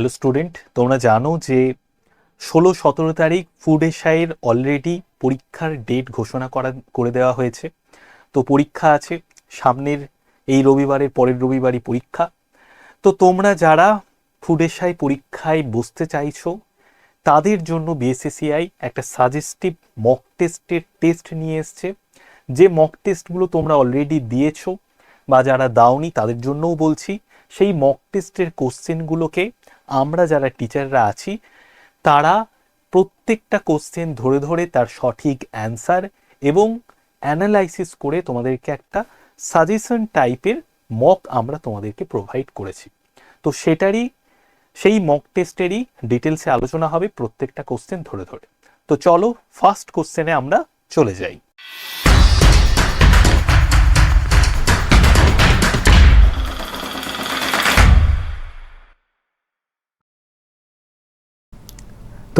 Hello student, তোমরা জানো যে ষোলো সতেরো তারিখ ফুড এশাইয়ের অলরেডি পরীক্ষার ডেট ঘোষণা করা, করে দেওয়া হয়েছে। তো পরীক্ষা আছে, সামনের এই রবিবারের পরের রবিবারই পরীক্ষা। তো তোমরা যারা ফুড এশাই পরীক্ষায় বসতে চাইছো, তাদের জন্য বিএসএসিআই একটা সাজেস্টিভ মক টেস্টের টেস্ট নিয়ে এসছে। যে মক টেস্টগুলো তোমরা অলরেডি দিয়েছ বা যারা দাওনি, তাদের জন্যও বলছি, সেই মক টেস্টের কোশ্চেনগুলোকে আমরা যারা টিচাররা আছি, তারা প্রত্যেকটা কোশ্চেন ধরে ধরে তার সঠিক অ্যান্সার এবং অ্যানালাইসিস করে তোমাদেরকে একটা সাজেশন টাইপের মক আমরা তোমাদেরকে প্রোভাইড করেছি। তো সেটারই, সেই মক টেস্টেরই ডিটেলসে আলোচনা হবে প্রত্যেকটা কোশ্চেন ধরে ধরে। তো চলো ফার্স্ট কোশ্চেনে আমরা চলে যাই।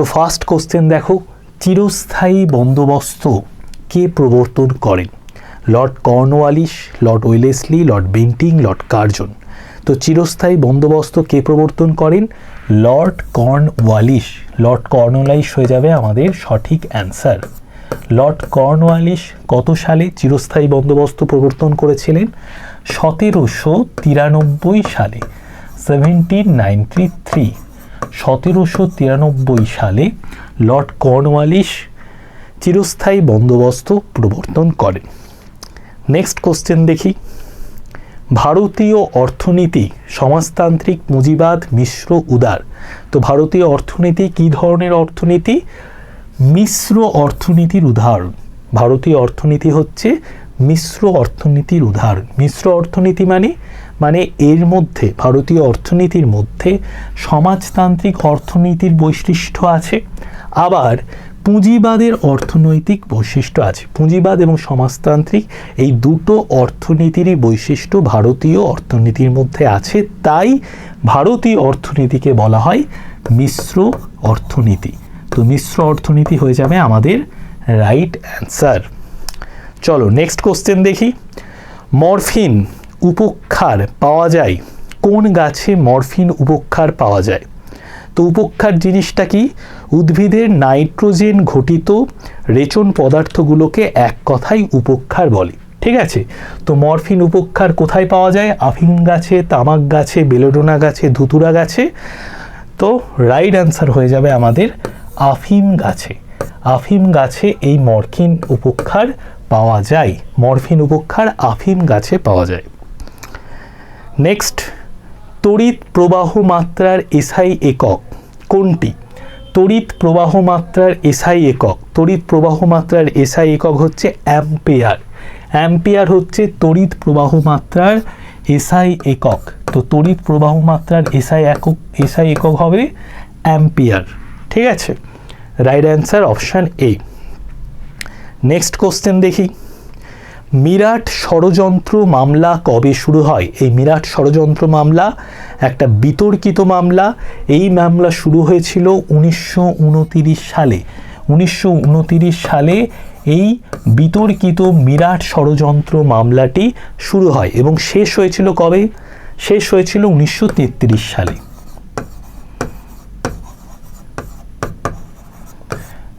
তো ফার্স্ট কোশ্চেন দেখো, চিরস্থায়ী বন্দোবস্ত কে প্রবর্তন করেন lord Cornwallis lord Wellesley lord Bentinck lord Curzon তো চিরস্থায়ী বন্দোবস্ত কে প্রবর্তন করেন? লর্ড কর্নওয়ালিস লর্ড কর্নওয়ালিস হয়ে যাবে আমাদের সঠিক অ্যান্সার লর্ড কর্নওয়ালিস কত সালে চিরস্থায়ী বন্দোবস্ত প্রবর্তন করেছিলেন? সতেরোশো তিরানব্বই সালে সেভেন্টিন নাইনটি থ্রি সতেরোশো তিরানব্বই সালে লর্ড কর্নওয়ালিস চিরস্থায়ী বন্দোবস্ত প্রবর্তন করেন। নেক্সট কোশ্চেন দেখি। ভারতীয় অর্থনীতি সমাজতান্ত্রিক পুঁজিবাদ মিশ্র উদার। তো ভারতীয় অর্থনীতি কী ধরনের অর্থনীতি? মিশ্র অর্থনীতির উদাহরণ। ভারতীয় অর্থনীতি হচ্ছে মিশ্র অর্থনীতির উদাহরণ। মিশ্র অর্থনীতি মানে মানে এর মধ্যে, ভারতীয় অর্থনীতির মধ্যে সমাজতান্ত্রিক অর্থনীতির বৈশিষ্ট্য আছে, আবার পুঁজিবাদের অর্থনৈতিক বৈশিষ্ট্য আছে। পুঁজিবাদ এবং সমাজতান্ত্রিক এই দুটো অর্থনীতিরই বৈশিষ্ট্য ভারতীয় অর্থনীতির মধ্যে আছে। তাই ভারতীয় অর্থনীতিকে বলা হয় মিশ্র অর্থনীতি। তো মিশ্র অর্থনীতি হয়ে যাবে আমাদের রাইট অ্যান্সার চলো নেক্সট কোশ্চেন দেখি। মরফিন উপক্ষার পাওয়া যায়? কোন গাছে মরফিন উপক্ষার পাওয়া যায়? তো উপক্ষার জিনিসটা কি? উদ্ভিদের নাইট্রোজেন ঘটিত রেচন পদার্থগুলোকে এক কথায় উপক্ষার বলে। ঠিক আছে? তো মরফিন উপক্ষার কোথায় পাওয়া যায়? আফিম গাছে, তামাক গাছে, বেলোডোনা গাছে, ধুতুরা গাছে। তো রাইট অ্যান্সার হয়ে যাবে আমাদের আফিম গাছে। আফিম গাছে এই মরফিন উপক্ষার পাওয়া যায়। মরফিন উপক্ষার আফিম গাছে পাওয়া যায়। নেক্সট তড়িৎ প্রবাহ মাত্রার এসআই একক। কোনটি? তড়িৎ প্রবাহ মাত্রার এসআই একক। তড়িৎ প্রবাহ মাত্রার এসআই একক হচ্ছে অ্যাম্পেয়ার। অ্যাম্পেয়ার হচ্ছে তড়িৎ প্রবাহ মাত্রার এসআই একক। তো তড়িৎ প্রবাহ মাত্রার এসআই একক এসআই একক হবে অ্যাম্পিয়ার। ঠিক আছে? Right answer option A next question দেখি। মিরাট ষড়যন্ত্র মামলা কবে শুরু হয়? এই মিরাট ষড়যন্ত্র মামলা একটা বিতর্কিত মামলা। এই মামলা শুরু হয়েছিল উনিশশো সালে। উনিশশো সালে এই বিতর্কিত মিরাট ষড়যন্ত্র মামলাটি শুরু হয় এবং শেষ হয়েছিল কবে? শেষ হয়েছিল উনিশশো তেত্রিশ সালে।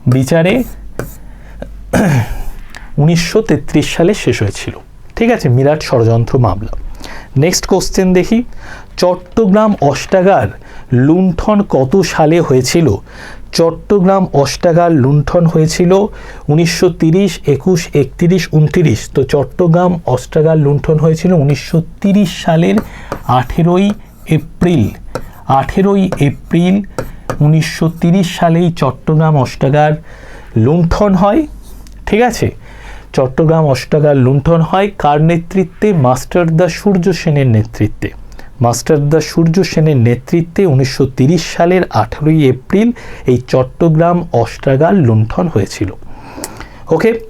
বিচারে উনিশশো তেত্রিশ সালে শেষ হয়েছিল। ঠিক আছে, মিরাট ষড়যন্ত্র মামলা। নেক্সট কোশ্চেন দেখি। চট্টগ্রাম অষ্টাগার লুণ্ঠন কত সালে হয়েছিল? চট্টগ্রাম অষ্টাগার লুণ্ঠন হয়েছিল উনিশশো তিরিশ, একুশ, একত্রিশ, উনত্রিশ। তো চট্টগ্রাম অষ্টাগার লুণ্ঠন হয়েছিল উনিশশো তিরিশ সালের আঠেরোই এপ্রিল। আঠেরোই এপ্রিল উনিশশো তিরিশ সালেই চট্টগ্রাম অষ্টাগার লুণ্ঠন হয়। ঠিক আছে চট্টগ্রাম অষ্টাগার লুণ্ঠন হয় কার নেতৃত্বে? মাস্টার দা সূর্য সেনের নেতৃত্বে। মাস্টার দা সূর্য সেনের নেতৃত্বে উনিশশো সালের আঠেরোই এপ্রিল এই চট্টগ্রাম অষ্টাগার লুণ্ঠন হয়েছিল। ওকে,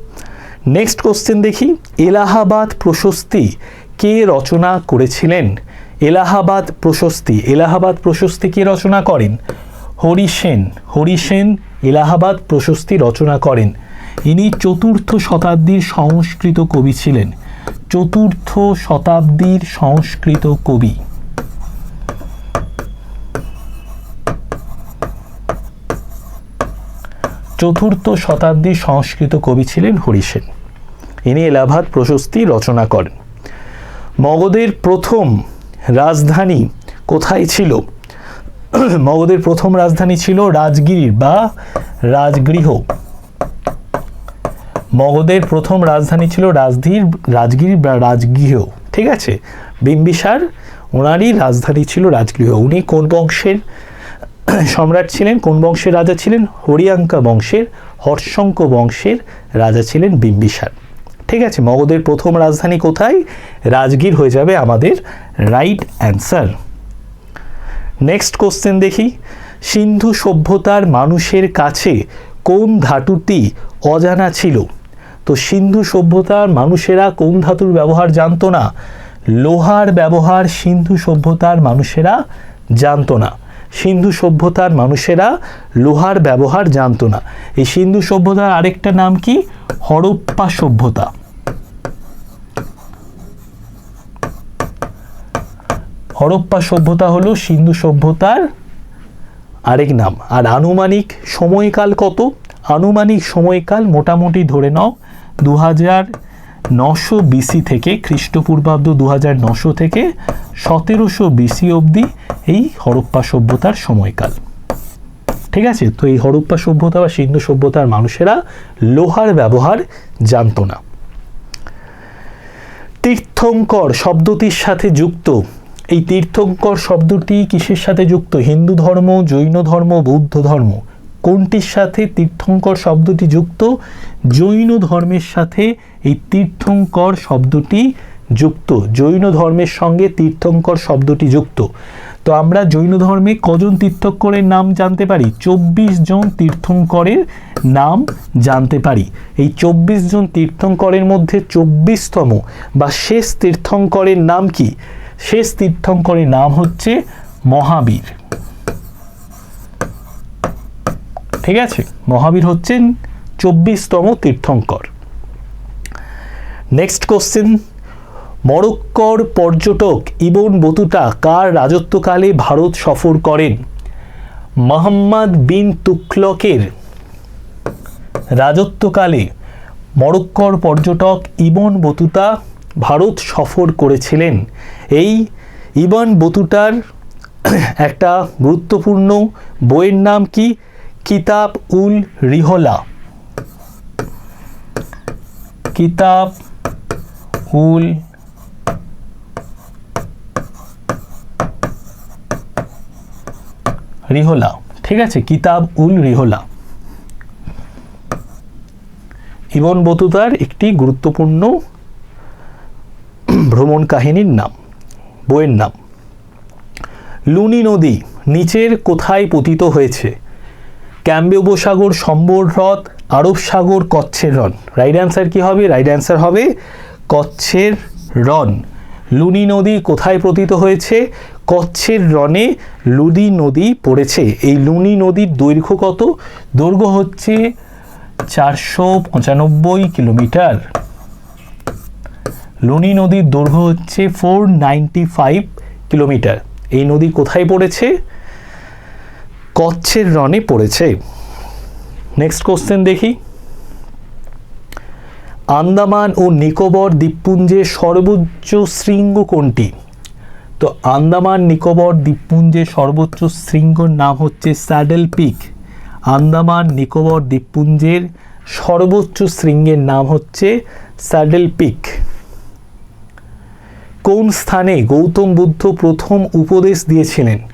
নেক্সট কোশ্চেন দেখি। এলাহাবাদ প্রশস্তি কে রচনা করেছিলেন? এলাহাবাদ প্রশস্তি এলাহাবাদ প্রশস্তি কে রচনা করেন? হরিসেন হরিসেন এলাহাবাদ প্রশস্তি রচনা করেন। ইনি চতুর্থ শতাব্দীর সংস্কৃত কবি ছিলেন। চতুর্থ শতাব্দীর সংস্কৃত কবি। চতুর্থ শতাব্দীর সংস্কৃত কবি ছিলেন হরিসেন ইনি এলাহাবাদ প্রশস্তি রচনা করেন। মগধের প্রথম রাজধানী কোথায় ছিল? মগধের প্রথম রাজধানী ছিল রাজগির বা রাজগৃহ। মগধের প্রথম রাজধানী ছিল রাজধীর, রাজগির রাজগৃহ। ঠিক আছে? বিম্বিসার, ওনারই রাজধানী ছিল রাজগৃহ। উনি কোন বংশের সম্রাট ছিলেন? কোন বংশের রাজা ছিলেন? হরিয়াঙ্কা বংশের হর্ষঙ্ক বংশের রাজা ছিলেন বিম্বিসার। ঠিক আছে? মগধের প্রথম রাজধানী কোথায়? রাজগীর হয়ে যাবে আমাদের রাইট অ্যান্সার। নেক্সট কোশ্চেন দেখি। সিন্ধু সভ্যতার মানুষের কাছে কোন ধাতুটি অজানা ছিল? তো সিন্ধু সভ্যতার মানুষেরা কোন ধাতুর ব্যবহার জানতো না? লোহার ব্যবহার সিন্ধু সভ্যতার মানুষেরা জানতো না। সিন্ধু সভ্যতার মানুষেরা লোহার ব্যবহার জানতো না। এই সিন্ধু সভ্যতার আরেকটা নাম কি? হরপ্পা সভ্যতা। হরপ্পা সভ্যতা হলো সিন্ধু সভ্যতার আরেক নাম। আর আনুমানিক সময়কাল কত? আনুমানিক সময়কাল মোটামুটি ধরে নাও দু হাজার নশো বিসি থেকে খ্রিস্টপূর্বাব্দ দু হাজার নশো থেকে সতেরোশো বিসি অবধি এই হরপ্পা সভ্যতার সময়কাল। ঠিক আছে? তো এই হরপ্পা সভ্যতা বা সিন্ধু সভ্যতার মানুষেরা লোহার ব্যবহার জানতো না। তীর্থঙ্কর শব্দটির সাথে যুক্ত। এই তীর্থঙ্কর শব্দটি কিসের সাথে যুক্ত? হিন্দু ধর্ম, জৈন ধর্ম, বৌদ্ধ ধর্ম। কোনটির সাথে তীর্থঙ্কর শব্দটি যুক্ত? জৈন ধর্মের সাথে এই তীর্থঙ্কর শব্দটি যুক্ত। জৈন ধর্মের সঙ্গে তীর্থঙ্কর শব্দটি যুক্ত। তো আমরা জৈন ধর্মে কজন তীর্থঙ্করের নাম জানতে পারি? চব্বিশ জন তীর্থঙ্করের নাম জানতে পারি। এই চব্বিশ জন তীর্থঙ্করের মধ্যে চব্বিশতম বা শেষ তীর্থঙ্করের নাম কি? শেষ তীর্থঙ্করের নাম হচ্ছে মহাবীর। ঠিক আছে? মহাবীর হচ্ছেন চব্বিশতম তীর্থঙ্কর। নেক্সট কোশ্চেন মরক্কর পর্যটক ইবন বতুতা কার রাজত্বকালে ভারত সফর করেন? মোহাম্মদ বিন তুকলকের রাজত্বকালে মরক্কর পর্যটক ইবন বতুতা ভারত সফর করেছিলেন। এই ইবন বতুতার একটা গুরুত্বপূর্ণ বইয়ের নাম কি? কিতাব উল রিহলা। কিতাব উল রিহলা। ঠিক আছে, কিতাব উল রিহলা। ইবন বতুতার একটি গুরুত্বপূর্ণ ভ্রমণ কাহিনীর নাম, বইয়ের নাম। লুনি নদী নিচের কোথায় পতিত হয়েছে? ক্যাম্বে উপসাগর, সম্বর হ্রদ, আরব সাগর, কচ্ছের রন রাইট অ্যান্সার কি হবে? রাইট অ্যান্সার হবে কচ্ছের রন লুনি নদী কোথায় পতিত হয়েছে? কচ্ছের রনে লুনি নদী পড়েছে। এই লুনি নদীর দৈর্ঘ্য কত? দৈর্ঘ্য হচ্ছে চারশো পঁচানব্বই কিলোমিটার। লুনি নদীর দৈর্ঘ্য হচ্ছে ফোর নাইনটি ফাইভ কিলোমিটার। এই নদী কোথায় পড়েছে? কচ্ছের রনে পড়েছে। নেক্সট কোশ্চেন দেখি। আন্দামান ও নিকোবর দ্বীপপুঞ্জের সর্বোচ্চ শৃঙ্গ কোনটি? তো আন্দামান, নিকোবর দ্বীপপুঞ্জের সর্বোচ্চ শৃঙ্গর নাম হচ্ছে স্যাডেল পিক। আন্দামান, নিকোবর দ্বীপপুঞ্জের সর্বোচ্চ শৃঙ্গের নাম হচ্ছে স্যাডেল পিক। কোন স্থানে গৌতম বুদ্ধ প্রথম উপদেশ দিয়েছিলেন?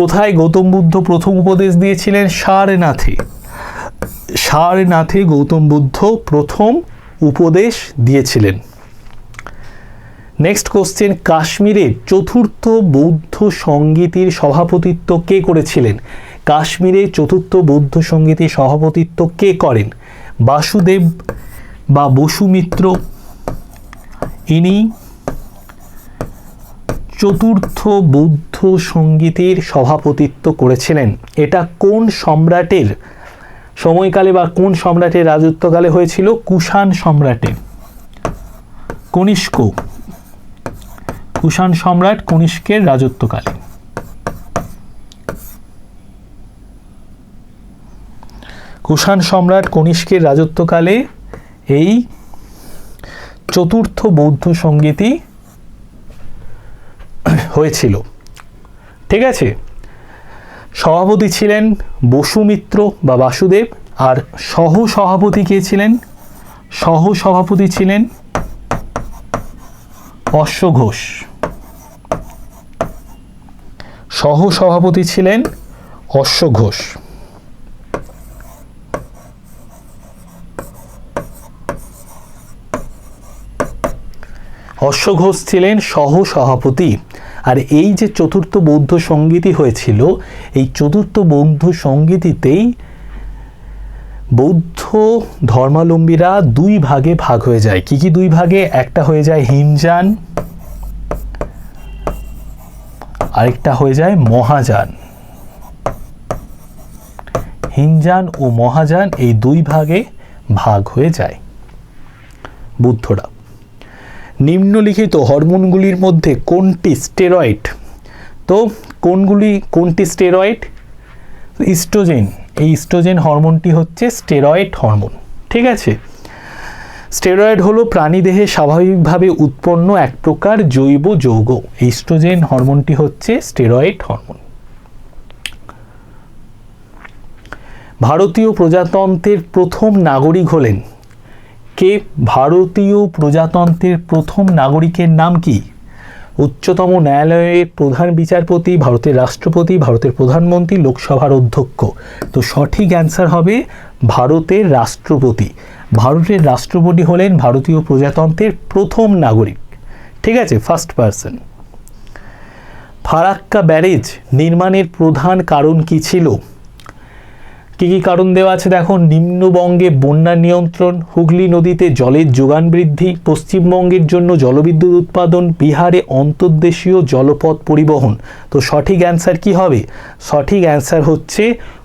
কোথায় গৌতম বুদ্ধ প্রথম উপদেশ দিয়েছিলেন? সারনাথে। সারনাথে গৌতম বুদ্ধ প্রথম উপদেশ দিয়েছিলেন। নেক্সট কোশ্চেন কাশ্মীরের চতুর্থ বৌদ্ধ সঙ্গীতের সভাপতিত্ব কে করেছিলেন? কাশ্মীরে চতুর্থ বৌদ্ধ সঙ্গীতের সভাপতিত্ব কে করেন? বাসুদেব বা বসুমিত্র। ইনি চতুর্থ বৌদ্ধ সঙ্গীতের সভাপতিত্ব করেছিলেন। এটা কোন সম্রাটের? সময়কালে বা কোন সম্রাটের রাজত্বকালে হয়েছিল? কুষাণ সম্রাটের। কনিষ্ক। কুষাণ সম্রাট কনিষ্কের রাজত্বকালে। কুষাণ সম্রাট কনিষ্কের রাজত্বকালে এই চতুর্থ বৌদ্ধ সঙ্গীতই হয়েছিল। ঠিক আছে? সভাপতি ছিলেন বসুমিত্র বা বাসুদেব, আর সহ সভাপতি কে ছিলেন? সহ সভাপতি ছিলেন অশ্ব ঘোষ সহ সভাপতি ছিলেন অশ্ব ঘোষ অশ্ব ঘোষ ছিলেন সহ সভাপতি আর এই যে চতুর্থ বৌদ্ধ সঙ্গীতি হয়েছিল, এই চতুর্থ বৌদ্ধ সঙ্গীতিতেই বৌদ্ধ ধর্মাবলম্বীরা দুই ভাগে ভাগ হয়ে যায়। কি কি দুই ভাগে? একটা হয়ে যায় হিমযান, আরেকটা হয়ে যায় মহাযান। হিমযান ও মহাযান এই দুই ভাগে ভাগ হয়ে যায় বুদ্ধরা। নিম্নলিখিত হরমোনগুলির মধ্যে কোনটি স্টেরয়েড? তো কোনগুলি, কোনটি স্টেরয়েড? ইস্ট্রোজেন। এই ইস্ট্রোজেন হরমোনটি হচ্ছে স্টেরয়েড হরমোন। ঠিক আছে? স্টেরয়েড হলো প্রাণীদেহে স্বাভাবিকভাবে উৎপন্ন এক প্রকার জৈব যৌগ। ইস্ট্রোজেন হরমোনটি হচ্ছে স্টেরয়েড হরমোন। ভারতীয় প্রজাতন্ত্রের প্রথম নাগরিক হলেন কে ভারতীয় প্রজাতন্ত্রের প্রথম নাগরিকের নাম কি? উচ্চতম ন্যায়ালয়ের প্রধান বিচারপতি, ভারতের রাষ্ট্রপতি, ভারতের প্রধানমন্ত্রী, লোকসভার অধ্যক্ষ। তো সঠিক অ্যান্সার হবে ভারতের রাষ্ট্রপতি। ভারতের রাষ্ট্রপতি হলেন ভারতীয় প্রজাতন্ত্রের প্রথম নাগরিক। ঠিক আছে ফার্স্ট পার্সন ফারাক্কা ব্যারেজ নির্মাণের প্রধান কারণ কি ছিল? কী কী কারণ দেওয়া আছে দেখো নিম্নবঙ্গে বন্যা নিয়ন্ত্রণ, হুগলি নদীতে জলের যোগান বৃদ্ধি, পশ্চিমবঙ্গের জন্য জলবিদ্যুৎ উৎপাদন, বিহারে অন্তর্দেশীয় জলপথ পরিবহন। তো সঠিক অ্যান্সার কি হবে? সঠিক অ্যান্সার হচ্ছে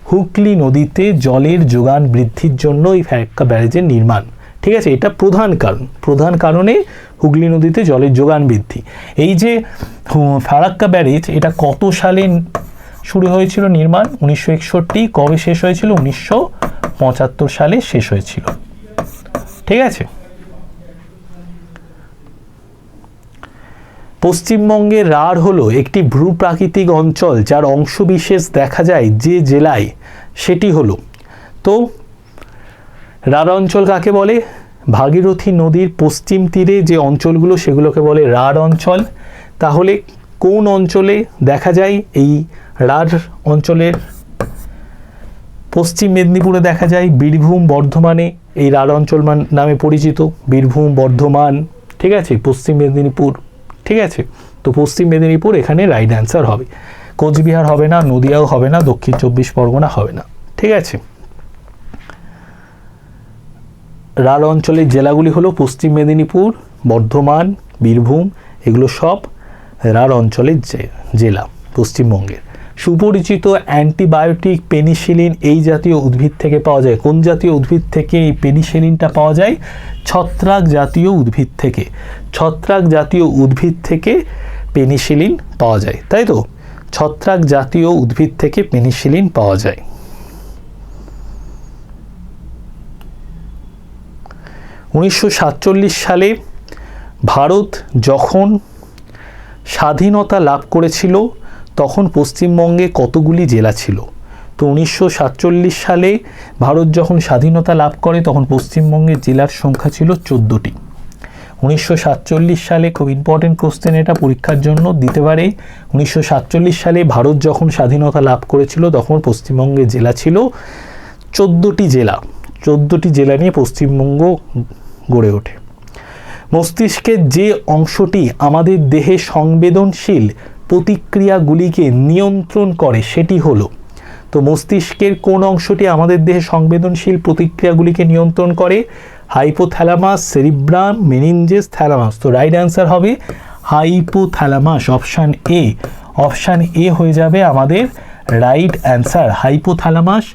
হুগলি নদীতে জলের যোগান বৃদ্ধির জন্য এই ফ্যারাক্কা ব্যারেজের নির্মাণ। ঠিক আছে, এটা প্রধান কারণ। প্রধান কারণে হুগলি নদীতে জলের যোগান বৃদ্ধি। এই যে ফারাক্কা ব্যারেজ, এটা কত সালে শুরু হয়েছিল নির্মাণ উনিশশো একষট্টি, কবে শেষ হয়েছিল? উনিশশো পঁচাত্তর সালে শেষ হয়েছিল। ঠিক আছে? পশ্চিমবঙ্গের রাঢ় হলো একটি ভূপ্রাকৃতিক অঞ্চল যার অংশবিশেষ দেখা যায় যে জেলায় সেটি হলো। তো, রাঢ় অঞ্চল কাকে বলে? ভাগীরথী নদীর পশ্চিম তীরে যে অঞ্চলগুলো সেগুলোকে বলে রাঢ় অঞ্চল। তাহলে কোন অঞ্চলে দেখা যায় এই রাঢ় অঞ্চলের পশ্চিম মেদিনীপুরে দেখা যায় বীরভূম, বর্ধমানে এই রাঢ় অঞ্চল নামে পরিচিত। বীরভূম, বর্ধমান, ঠিক আছে? পশ্চিম মেদিনীপুর, ঠিক আছে? তো পশ্চিম মেদিনীপুর এখানে রাইট অ্যান্সার হবে। কোচবিহার হবে না, নদিয়াও হবে না, দক্ষিণ চব্বিশ পরগনা হবে না, ঠিক আছে? রাঢ় অঞ্চলের জেলাগুলি হলো পশ্চিম মেদিনীপুর, বর্ধমান, বীরভূম, এগুলো সব রাঢ় অঞ্চলের জেলা, পশ্চিমবঙ্গের। সুপরিচিত অ্যান্টিবায়োটিক পেনিসিলিন এই জাতীয় উদ্ভিদ থেকে পাওয়া যায়। কোন জাতীয় উদ্ভিদ থেকে এই পেনিসিলিনটা পাওয়া যায়? ছত্রাক জাতীয় উদ্ভিদ থেকে। ছত্রাক জাতীয় উদ্ভিদ থেকে পেনিসিলিন পাওয়া যায়, তাই তো? ছত্রাক জাতীয় উদ্ভিদ থেকে পেনিসিলিন পাওয়া যায়। উনিশশো সাতচল্লিশ সালে ভারত যখন স্বাধীনতা লাভ করেছিল তখন পশ্চিমবঙ্গে কতগুলি জেলা ছিল? তো উনিশশো সাতচল্লিশ সালে ভারত যখন স্বাধীনতা লাভ করে, তখন পশ্চিমবঙ্গের জেলার সংখ্যা ছিল চোদ্দোটি। উনিশশো সাতচল্লিশ সালে খুব ইম্পর্টেন্ট কোশ্চেন এটা পরীক্ষার জন্য দিতে পারে। উনিশশো সাতচল্লিশ সালে ভারত যখন স্বাধীনতা লাভ করেছিল, তখন পশ্চিমবঙ্গের জেলা ছিল চোদ্দোটি জেলা। চোদ্দোটি জেলা নিয়ে পশ্চিমবঙ্গ গড়ে ওঠে। মস্তিষ্কের যে অংশটি আমাদের দেহে সংবেদনশীল প্রতিক্রিয়াগুলিকে নিয়ন্ত্রণ করে, সেটি হলো, তো মস্তিষ্কের কোন অংশটি আমাদের দেহে সংবেদনশীল প্রতিক্রিয়াগুলিকে নিয়ন্ত্রণ করে? Hypothalamus, cerebrum, meninges, thalamus. তো রাইট অ্যান্সার হবে hypothalamus, option A. Option A হয়ে যাবে আমাদের রাইট অ্যান্সার, হাইপোথ্যালামাস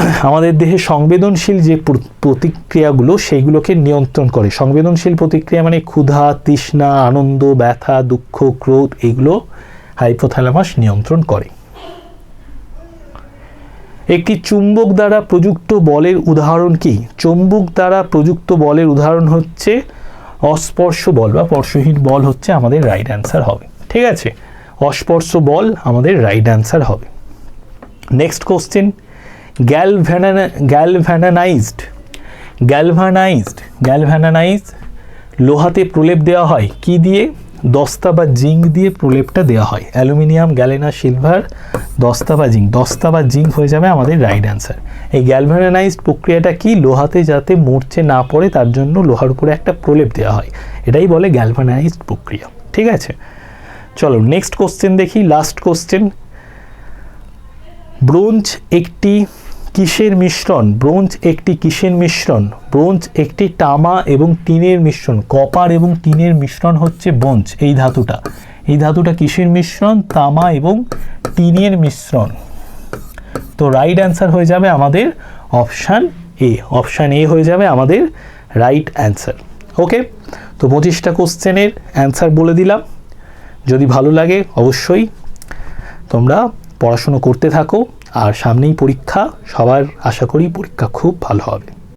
আমাদের দেহে সংবেদনশীল যে প্র- প্রতিক্রিয়াগুলো সেইগুলোকে নিয়ন্ত্রণ করে। সংবেদনশীল প্রতিক্রিয়া মানে ক্ষুধা, তৃষ্ণা, আনন্দ, ব্যথা, দুঃখ, ক্রোধ, এগুলো হাইপোথ্যালামাস নিয়ন্ত্রণ করে। একটি চুম্বক দ্বারা প্রযুক্ত বলের উদাহরণ কি? চুম্বক দ্বারা প্রযুক্ত বলের উদাহরণ হচ্ছে অস্পর্শ বল বা স্পর্শহীন বল হচ্ছে আমাদের রাইট অ্যান্সার হবে। ঠিক আছে? অস্পর্শ বল আমাদের রাইট অ্যান্সার হবে। নেক্সট কোশ্চেন গ্যালভ্যানা গ্যালভ্যানানাইজড গ্যালভানাইজড গ্যালভ্যানানাইজ লোহাতে প্রলেপ দেওয়া হয়। কি দিয়ে? দস্তা বা জিঙ্ক দিয়ে প্রলেপটা দেওয়া হয়। অ্যালুমিনিয়াম গ্যালেনা সিলভার, দস্তা বা জিঙ্ক। দস্তা বা জিঙ্ক হয়ে যাবে আমাদের রাইট অ্যান্সার এই গ্যালভানাইজড প্রক্রিয়াটা কি? লোহাতে যাতে মরচে না পড়ে, তার জন্য লোহার উপরে একটা প্রলেপ দেওয়া হয়। এটাই বলে গ্যালভানাইজড প্রক্রিয়া। ঠিক আছে? চলো নেক্সট কোশ্চেন দেখি লাস্ট কোশ্চেন ব্রোঞ্জ একটি কিসের মিশ্রণ? ব্রোঞ্জ একটি কিসের মিশ্রণ? ব্রোঞ্জ একটি তামা এবং টিনের মিশ্রণ। কপার এবং টিনের মিশ্রণ হচ্ছে ব্রোঞ্জ, এই ধাতুটা। এই ধাতুটা কিসের মিশ্রণ? তামা এবং টিনের মিশ্রণ। তো রাইট অ্যান্সার হয়ে যাবে আমাদের অপশান এ অপশান এ হয়ে যাবে আমাদের রাইট অ্যান্সার ওকে তো পঁচিশটা কোশ্চেনের অ্যান্সার বলে দিলাম। যদি ভালো লাগে অবশ্যই তোমরা পড়াশুনো করতে থাকো আর সামনেই পরীক্ষা সবার আশা করি পরীক্ষা খুব ভালো হবে।